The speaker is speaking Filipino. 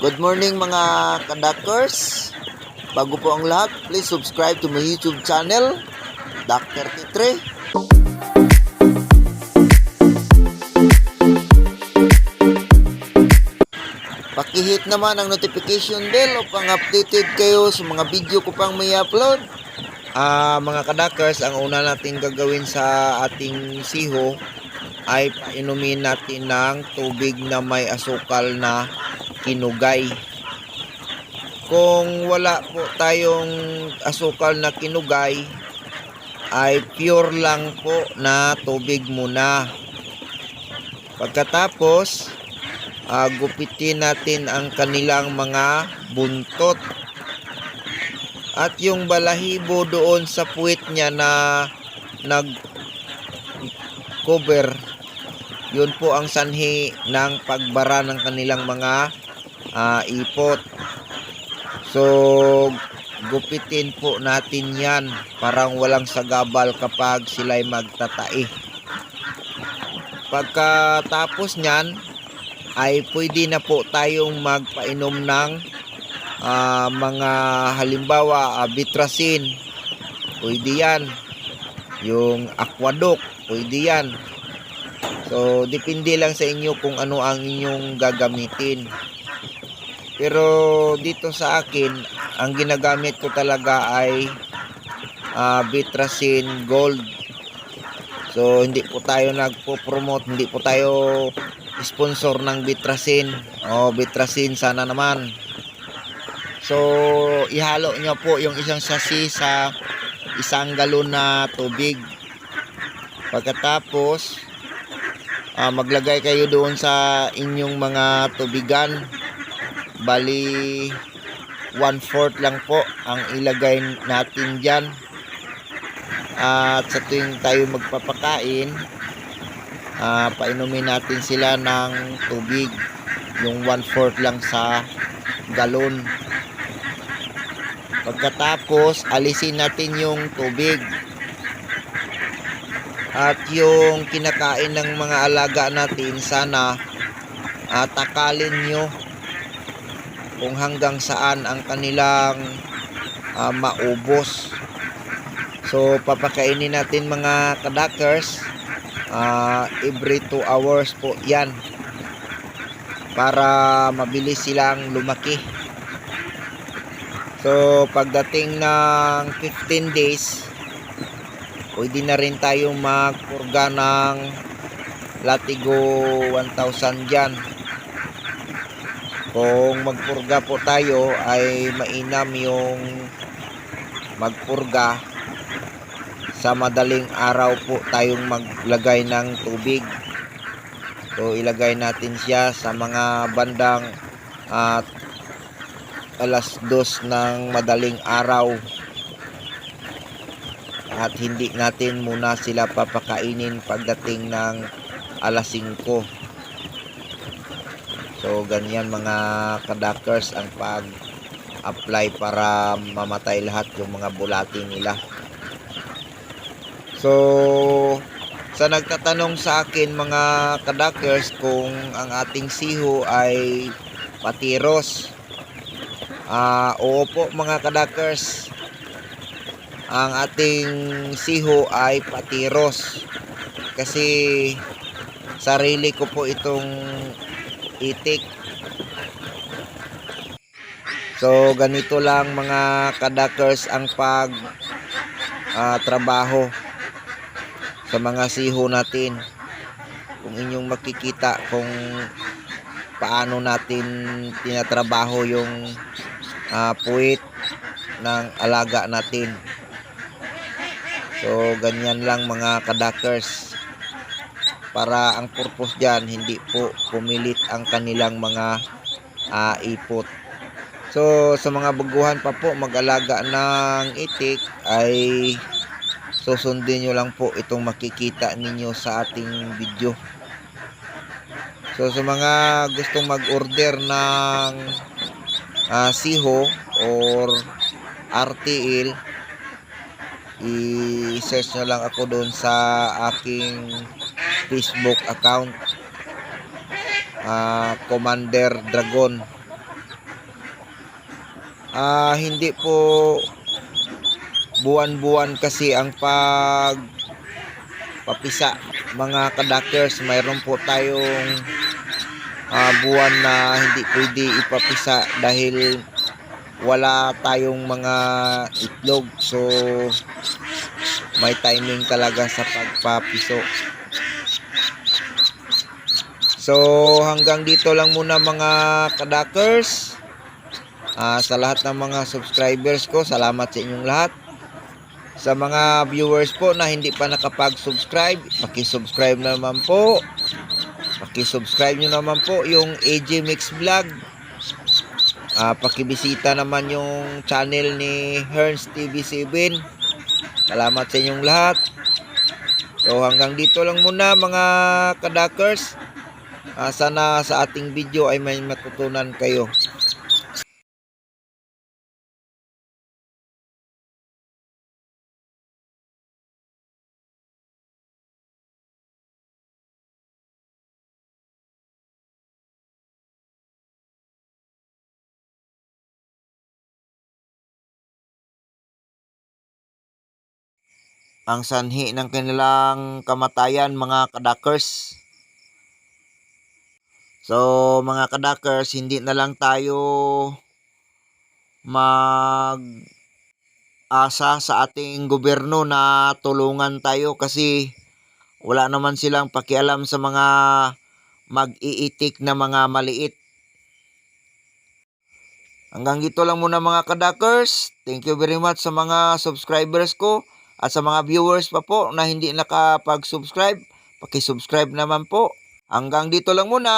Good morning mga kadakers. Bago po ang lahat, please subscribe to my YouTube channel, Dr. Titre. Pakihit naman ang notification bell upang updated kayo sa mga video ko pang may upload. Ah, mga kadakers, ang una natin gagawin sa ating siho ay inumin natin ng tubig na may asukal na kinugay. Kung wala po tayong asukal na kinugay, ay pure lang po na tubig muna. Pagkatapos, ah, gupitin natin ang kanilang mga buntot. At yung balahibo doon sa puwit niya na nag cover yun po ang sanhi ng pagbara ng kanilang mga ah, ipot. So, gupitin po natin yan. Parang walang sagabal kapag sila'y magtatai. Pagkatapos nyan, ay pwede na po tayong magpainom ng ah, mga halimbawa ah, bitrasin. Pwede yan. Yung aquadoc, pwede yan. So, depende lang sa inyo kung ano ang inyong gagamitin. Pero dito sa akin, ang ginagamit ko talaga ay ah, Bitrasin Gold. So, hindi po tayo nagpo-promote, hindi po tayo sponsor ng Bitrasin. O, Bitrasin sana naman. So, ihalo nyo po yung isang sasi sa isang galon na tubig. Pagkatapos, ah, maglagay kayo doon sa inyong mga tubigan bali 1/4 lang po ang ilagay natin dyan. At sa tuwing tayo magpapakain ah, painumin natin sila ng tubig. Yung 1/4 lang sa galon. Pagkatapos alisin natin yung tubig. At yung kinakain ng mga alaga natin sana uh, takalin nyo kung hanggang saan ang kanilang ah, maubos. So papakainin natin mga kadakers ah, every 2 hours po yan. Para mabilis silang lumaki. So pagdating ng 15 days pwede na rin tayo magpurga ng latigo 1,000 dyan kung magpurga po tayo ay mainam yung magpurga. Sa madaling araw po tayong maglagay ng tubig. So ilagay natin siya sa mga bandang at alas dos ng madaling araw. At hindi natin muna sila papakainin pagdating ng alas 5 So ganyan mga kadakers ang pag apply para mamatay lahat yung mga bulati nila. So sa nagtatanong sa akin mga kadakers kung ang ating siho ay patiros. Ah, oo po mga kadakers. Ang ating siho ay patiros. Kasi sarili ko po itong itik. So ganito lang mga kadakers ang pag ah, trabaho sa mga siho natin. Kung inyong makikita kung paano natin tinatrabaho yung ah, puwit ng alaga natin. So ganyan lang mga kadakers para ang purpose dyan hindi po pumilit ang kanilang mga uh, ipot. So sa mga baguhan pa po mag-alaga ng itik ay susundin nyo lang po itong makikita ninyo sa ating video. So sa mga gustong mag-order ng uh, siho or RTL i-search nyo lang ako doon sa aking Facebook account uh, Commander Dragon. Ah, hindi po buwan-buwan kasi ang pag papisa mga kadakers mayroon po tayong ah, buwan na hindi pwede ipapisa dahil wala tayong mga itlog. So may timing talaga sa pagpapiso so hanggang dito lang muna mga kadakers Ah, sa lahat ng mga subscribers ko salamat sa inyong lahat sa mga viewers po na hindi pa nakapag-subscribe paki-subscribe naman po paki-subscribe nyo naman po yung AJ Mix Vlog Ah, pakibisita naman yung channel ni Herns TV7. Salamat sa inyong lahat. So hanggang dito lang muna mga kadakers. Ah, sana sa ating video ay may matutunan kayo. Ang sanhi ng kanilang kamatayan mga kadakers. So mga kadakers, hindi na lang tayo mag asa sa ating gobyerno na tulungan tayo kasi wala naman silang pakialam sa mga mag-iitik na mga maliit. Hanggang dito lang muna mga kadakers. Thank you very much sa mga subscribers ko at sa mga viewers pa po na hindi nakapag-subscribe. Paki-subscribe naman po. Hanggang dito lang muna.